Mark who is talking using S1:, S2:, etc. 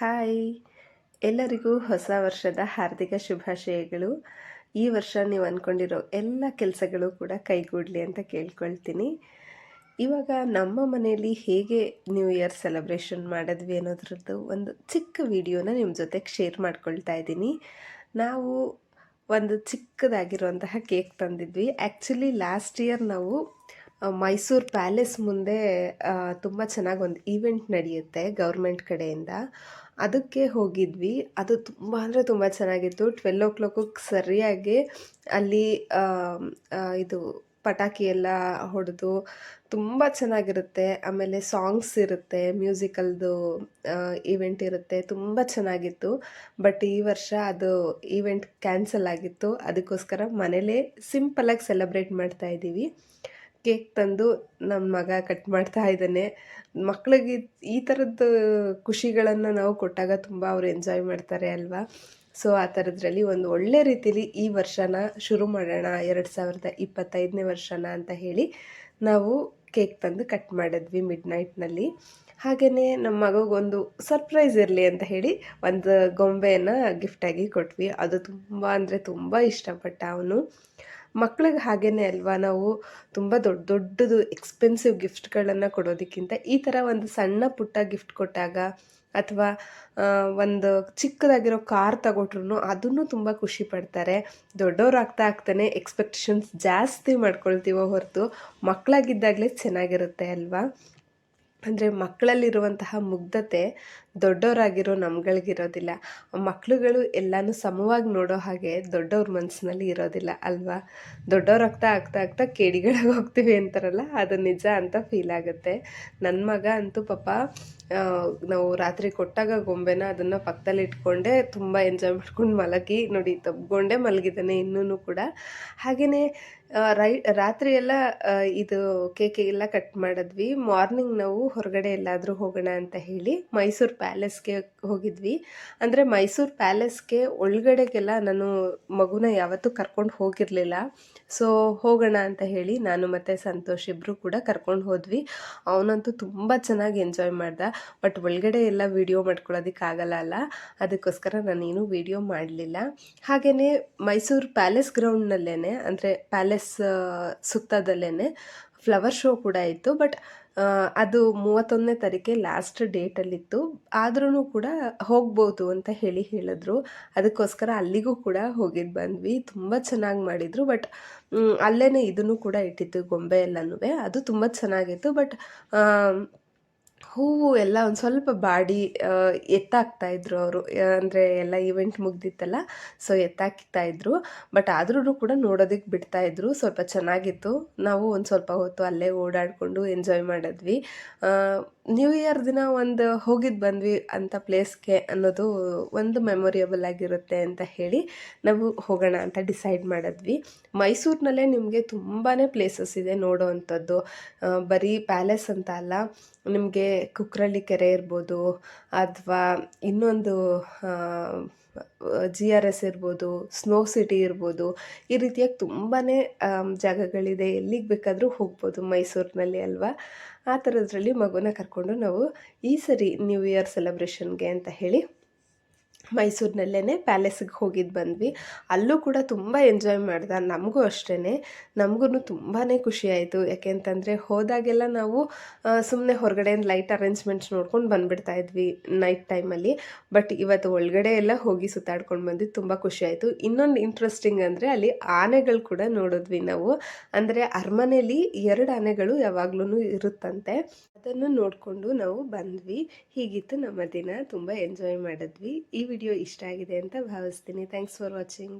S1: Hi. ಎಲ್ಲರಿಗೂ ಹೊಸ ವರ್ಷದ ಹಾರ್ದಿಕ ಶುಭಾಶಯಗಳು. ಈ ವರ್ಷ ನೀವು ಅಂದ್ಕೊಂಡಿರೋ ಎಲ್ಲ ಕೆಲಸಗಳು ಕೂಡ ಕೈಗೂಡಲಿ ಅಂತ ಕೇಳ್ಕೊಳ್ತೀನಿ. ಇವಾಗ ನಮ್ಮ ಮನೆಯಲ್ಲಿ ಹೇಗೆ ನ್ಯೂ ಇಯರ್ ಸೆಲೆಬ್ರೇಷನ್ ಮಾಡಿದ್ವಿ ಅನ್ನೋದ್ರದ್ದು ಒಂದು ಚಿಕ್ಕ ವಿಡಿಯೋನ ನಿಮ್ಮ ಜೊತೆಗೆ ಶೇರ್ ಮಾಡ್ಕೊಳ್ತಾ ಇದ್ದೀನಿ. ನಾವು ಒಂದು ಚಿಕ್ಕದಾಗಿರುವಂತಹ ಕೇಕ್ ತಂದಿದ್ವಿ. ಆ್ಯಕ್ಚುಲಿ ಲಾಸ್ಟ್ ಇಯರ್ ನಾವು ಮೈಸೂರು ಪ್ಯಾಲೇಸ್ ಮುಂದೆ ತುಂಬ ಚೆನ್ನಾಗಿ ಒಂದು ಈವೆಂಟ್ ನಡೆಯುತ್ತೆ ಗೌರ್ಮೆಂಟ್ ಕಡೆಯಿಂದ. ಅದಕ್ಕೆ ಹೋಗಿದ್ವಿ. ಅದು ತುಂಬ ಅಂದರೆ ತುಂಬ ಚೆನ್ನಾಗಿತ್ತು. ಟ್ವೆಲ್ ಓ ಕ್ಲಾಕಿಗೆ ಸರಿಯಾಗಿ ಅಲ್ಲಿ ಇದು ಪಟಾಕಿ ಎಲ್ಲ ಹೊಡೆದು ತುಂಬ ಚೆನ್ನಾಗಿರುತ್ತೆ. ಆಮೇಲೆ ಸಾಂಗ್ಸ್ ಇರುತ್ತೆ ಮ್ಯೂಸಿಕಲ್ದು ಈವೆಂಟ್ ಇರುತ್ತೆ. ತುಂಬ ಚೆನ್ನಾಗಿತ್ತು. ಬಟ್ ಈ ವರ್ಷ ಅದು ಈವೆಂಟ್ ಕ್ಯಾನ್ಸಲ್ ಆಗಿತ್ತು. ಅದಕ್ಕೋಸ್ಕರ ಮನೇಲೇ ಸಿಂಪಲಾಗಿ ಸೆಲೆಬ್ರೇಟ್ ಮಾಡ್ತಾ ಇದ್ದೀವಿ ಕೇಕ್ ತಂದು ನಮ್ಮ ಮಗ ಕಟ್ ಮಾಡ್ತಾ ಇದ್ದಾನೆ. ಮಕ್ಕಳಿಗೆ ಈ ಥರದ್ದು ಖುಷಿಗಳನ್ನು ನಾವು ಕೊಟ್ಟಾಗ ತುಂಬ ಅವರು ಎಂಜಾಯ್ ಮಾಡ್ತಾರೆ ಅಲ್ವಾ? ಸೊ ಆ ಥರದ್ರಲ್ಲಿ ಒಂದು ಒಳ್ಳೆ ರೀತಿಲಿ ಈ ವರ್ಷನ ಶುರು ಮಾಡೋಣ, ಎರಡು ಸಾವಿರದ ಇಪ್ಪತ್ತೈದನೇ ವರ್ಷನ ಅಂತ ಹೇಳಿ ನಾವು ಕೇಕ್ ತಂದು ಕಟ್ ಮಾಡಿದ್ವಿ ಮಿಡ್ ನೈಟ್ನಲ್ಲಿ ಹಾಗೆಯೇ ನಮ್ಮ ಮಗಗೊಂದು ಸರ್ಪ್ರೈಸ್ ಇರಲಿ ಅಂತ ಹೇಳಿ ಒಂದು ಗೊಂಬೆಯನ್ನು ಗಿಫ್ಟಾಗಿ ಕೊಟ್ವಿ. ಅದು ತುಂಬ ಅಂದರೆ ತುಂಬ ಇಷ್ಟಪಟ್ಟ ಅವನು. ಮಕ್ಳಿಗೆ ಹಾಗೇ ಅಲ್ವಾ, ನಾವು ತುಂಬ ದೊಡ್ಡ ದೊಡ್ಡದು ಎಕ್ಸ್ಪೆನ್ಸಿವ್ ಗಿಫ್ಟ್ಗಳನ್ನು ಕೊಡೋದಕ್ಕಿಂತ ಈ ಥರ ಒಂದು ಸಣ್ಣ ಪುಟ್ಟ ಗಿಫ್ಟ್ ಕೊಟ್ಟಾಗ ಅಥವಾ ಒಂದು ಚಿಕ್ಕದಾಗಿರೋ ಕಾರ್ ತಗೊಟ್ರು ಅದನ್ನು ತುಂಬ ಖುಷಿ ಪಡ್ತಾರೆ. ದೊಡ್ಡವ್ರು ಆಗ್ತಾ ಆಗ್ತಾನೆ ಎಕ್ಸ್ಪೆಕ್ಟೇಷನ್ಸ್ ಜಾಸ್ತಿ ಮಾಡ್ಕೊಳ್ತೀವೋ ಹೊರತು ಮಕ್ಕಳಾಗಿದ್ದಾಗಲೇ ಚೆನ್ನಾಗಿರುತ್ತೆ ಅಲ್ವಾ? ಅಂದರೆ ಮಕ್ಕಳಲ್ಲಿರುವಂತಹ ಮುಗ್ಧತೆ ದೊಡ್ಡವರಾಗಿರೋ ನಮ್ಗಳಿಗಿರೋದಿಲ್ಲ. ಮಕ್ಕಳುಗಳು ಎಲ್ಲನೂ ಸಮವಾಗಿ ನೋಡೋ ಹಾಗೆ ದೊಡ್ಡವ್ರ ಮನಸ್ಸಿನಲ್ಲಿ ಇರೋದಿಲ್ಲ ಅಲ್ವಾ? ದೊಡ್ಡವ್ರು ಆಗ್ತಾ ಆಗ್ತಾ ಕೇಡಿಗಳಾಗಿ ಹೋಗ್ತೀವಿ ಅಂತಾರಲ್ಲ, ಅದು ನಿಜ ಅಂತ ಫೀಲ್ ಆಗುತ್ತೆ. ನನ್ನ ಮಗ ಅಂತೂ ಪಾಪ ನಾವು ರಾತ್ರಿ ಕೊಟ್ಟಾಗ ಗೊಂಬೆನ ಅದನ್ನು ಪಕ್ಕದಲ್ಲಿ ಇಟ್ಕೊಂಡೆ ತುಂಬ ಎಂಜಾಯ್ ಮಾಡ್ಕೊಂಡು ಮಲಗಿ, ನೋಡಿ ತಬ್ಕೊಂಡೆ ಮಲಗಿದ್ದಾನೆ ಇನ್ನೂ ಕೂಡ. ಹಾಗೆಯೇ ರೈ, ರಾತ್ರಿ ಎಲ್ಲ ಇದು ಕೇಕ್ ಎಲ್ಲ ಕಟ್ ಮಾಡಿದ್ವಿ. ಮಾರ್ನಿಂಗ್ ನಾವು ಹೊರಗಡೆ ಎಲ್ಲಾದರೂ ಹೋಗೋಣ ಅಂತ ಹೇಳಿ ಮೈಸೂರು ಪ್ಯಾಲೇಸ್ಗೆ ಹೋಗಿದ್ವಿ. ಅಂದರೆ ಮೈಸೂರು ಪ್ಯಾಲೇಸ್ಗೆ ಒಳಗಡೆಗೆಲ್ಲ ನಾನು ಮಗುನ ಯಾವತ್ತೂ ಕರ್ಕೊಂಡು ಹೋಗಿರಲಿಲ್ಲ. ಸೊ ಹೋಗೋಣ ಅಂತ ಹೇಳಿ ನಾನು ಮತ್ತು ಸಂತೋಷ್ ಇಬ್ಬರು ಕೂಡ ಕರ್ಕೊಂಡು ಹೋದ್ವಿ. ಅವನಂತೂ ತುಂಬ ಚೆನ್ನಾಗಿ ಎಂಜಾಯ್ ಮಾಡ್ದ. ಬಟ್ ಒಳಗಡೆ ಎಲ್ಲ ವೀಡಿಯೋ ಮಾಡ್ಕೊಳ್ಳೋದಕ್ಕಾಗಲ್ಲ ಅಲ್ಲ. ಅದಕ್ಕೋಸ್ಕರ ನಾನೇನು ವಿಡಿಯೋ ಮಾಡಲಿಲ್ಲ. ಹಾಗೆಯೇ ಮೈಸೂರು ಪ್ಯಾಲೇಸ್ ಗ್ರೌಂಡ್ನಲ್ಲೇ ಅಂದರೆ ಪ್ಯಾಲೇಸ್ ಸುತ್ತದಲ್ಲೇ ಫ್ಲವರ್ ಶೋ ಕೂಡ ಇತ್ತು. ಬಟ್ ಅದು ಮೂವತ್ತೊಂದನೇ ತಾರೀಕೆ ಲಾಸ್ಟ್ ಡೇಟಲ್ಲಿತ್ತು. ಆದ್ರೂ ಕೂಡ ಹೋಗ್ಬೋದು ಅಂತ ಹೇಳಿ ಹೇಳಿದ್ರು. ಅದಕ್ಕೋಸ್ಕರ ಅಲ್ಲಿಗೂ ಕೂಡ ಹೋಗಿದ್ದು ಬಂದ್ವಿ. ತುಂಬ ಚೆನ್ನಾಗಿ ಮಾಡಿದರು. ಬಟ್ ಅಲ್ಲೇ ಇದನ್ನು ಕೂಡ ಇಟ್ಟಿತ್ತು ಗೊಂಬೆ ಎಲ್ಲನೂ ಅದು ತುಂಬ ಚೆನ್ನಾಗಿತ್ತು. ಬಟ್ ಹೂವು ಎಲ್ಲ ಒಂದು ಸ್ವಲ್ಪ ಬಾಡಿ ಎತ್ತಾಕ್ತಾ ಇದ್ರು ಅವರು. ಅಂದರೆ ಎಲ್ಲ ಈವೆಂಟ್ ಮುಗ್ದಿತ್ತಲ್ಲ ಸೊ ಎತ್ತಾಕ್ತಾ ಇದ್ರು. ಬಟ್ ಆದ್ರೂ ಕೂಡ ನೋಡೋದಕ್ಕೆ ಬಿಡ್ತಾ ಇದ್ರು. ಸ್ವಲ್ಪ ಚೆನ್ನಾಗಿತ್ತು. ನಾವು ಒಂದು ಸ್ವಲ್ಪ ಹೊತ್ತು ಅಲ್ಲೇ ಓಡಾಡಿಕೊಂಡು ಎಂಜಾಯ್ ಮಾಡಿದ್ವಿ. ನ್ಯೂ ಇಯರ್ ದಿನ ಒಂದು ಹೋಗಿದ್ದು ಬಂದ್ವಿ ಅಂಥ ಪ್ಲೇಸ್ಗೆ ಅನ್ನೋದು ಒಂದು ಮೆಮೊರಿಯಬಲ್ ಆಗಿರುತ್ತೆ ಅಂತ ಹೇಳಿ ನಾವು ಹೋಗೋಣ ಅಂತ ಡಿಸೈಡ್ ಮಾಡಿದ್ವಿ. ಮೈಸೂರಿನಲ್ಲೇ ನಿಮಗೆ ತುಂಬಾ ಪ್ಲೇಸಸ್ ಇದೆ ನೋಡೋ ಅಂಥದ್ದು. ಬರೀ ಪ್ಯಾಲೇಸ್ ಅಂತ ಅಲ್ಲ, ನಿಮಗೆ ಕುಕ್ರಳ್ಳಿ ಕೆರೆ ಇರ್ಬೋದು, ಅಥವಾ ಇನ್ನೊಂದು ಜಿ ಆರ್ ಎಸ್ ಇರ್ಬೋದು ಸ್ನೋ ಸಿಟಿ ಇರ್ಬೋದು, ಈ ರೀತಿಯಾಗಿ ತುಂಬಾ ಜಾಗಗಳಿದೆ. ಎಲ್ಲಿಗೆ ಬೇಕಾದರೂ ಹೋಗ್ಬೋದು ಮೈಸೂರಿನಲ್ಲಿ ಅಲ್ವಾ? ಆ ಥರದ್ರಲ್ಲಿ ಮಗುನ ಕರ್ಕೊಂಡು ನಾವು ಈ ಸರಿ ನ್ಯೂ ಇಯರ್ ಸೆಲೆಬ್ರೇಷನ್ಗೆ ಅಂತ ಹೇಳಿ ಮೈಸೂರಿನಲ್ಲೇ ಪ್ಯಾಲೇಸಿಗೆ ಹೋಗಿದ್ದು ಬಂದ್ವಿ. ಅಲ್ಲೂ ಕೂಡ ತುಂಬ ಎಂಜಾಯ್ ಮಾಡ್ದೆ, ನಮಗೂ ಅಷ್ಟೇ ನಮಗೂ ತುಂಬಾ ಖುಷಿ ಆಯಿತು. ಯಾಕೆಂತಂದರೆ ಹೋದಾಗೆಲ್ಲ ನಾವು ಸುಮ್ಮನೆ ಹೊರಗಡೆಯಿಂದ ಲೈಟ್ ಅರೇಂಜ್ಮೆಂಟ್ಸ್ ನೋಡ್ಕೊಂಡು ಬಂದುಬಿಡ್ತಾ ಇದ್ವಿ ನೈಟ್ ಟೈಮಲ್ಲಿ. ಬಟ್ ಇವತ್ತು ಒಳಗಡೆ ಎಲ್ಲ ಹೋಗಿ ಸುತ್ತಾಡ್ಕೊಂಡು ಬಂದ್ವಿ, ತುಂಬ ಖುಷಿ ಆಯಿತು. ಇನ್ನೊಂದು ಇಂಟ್ರೆಸ್ಟಿಂಗ್ ಅಂದರೆ ಅಲ್ಲಿ ಆನೆಗಳು ಕೂಡ ನೋಡಿದ್ವಿ ನಾವು. ಅಂದರೆ ಅರಮನೆಯಲ್ಲಿ ಎರಡು ಆನೆಗಳು ಯಾವಾಗ್ಲೂ ಇರುತ್ತಂತೆ. ಅದನ್ನು ನೋಡಿಕೊಂಡು ನಾವು ಬಂದ್ವಿ. ಹೀಗಿತ್ತು ನಮ್ಮ ದಿನ. ತುಂಬ ಎಂಜಾಯ್ ಮಾಡಿದ್ವಿ. ಈ ವಿಡಿಯೋ ಇಷ್ಟ ಆಗಿದೆ ಅಂತ ಭಾವಿಸ್ತೀನಿ. Thanks for watching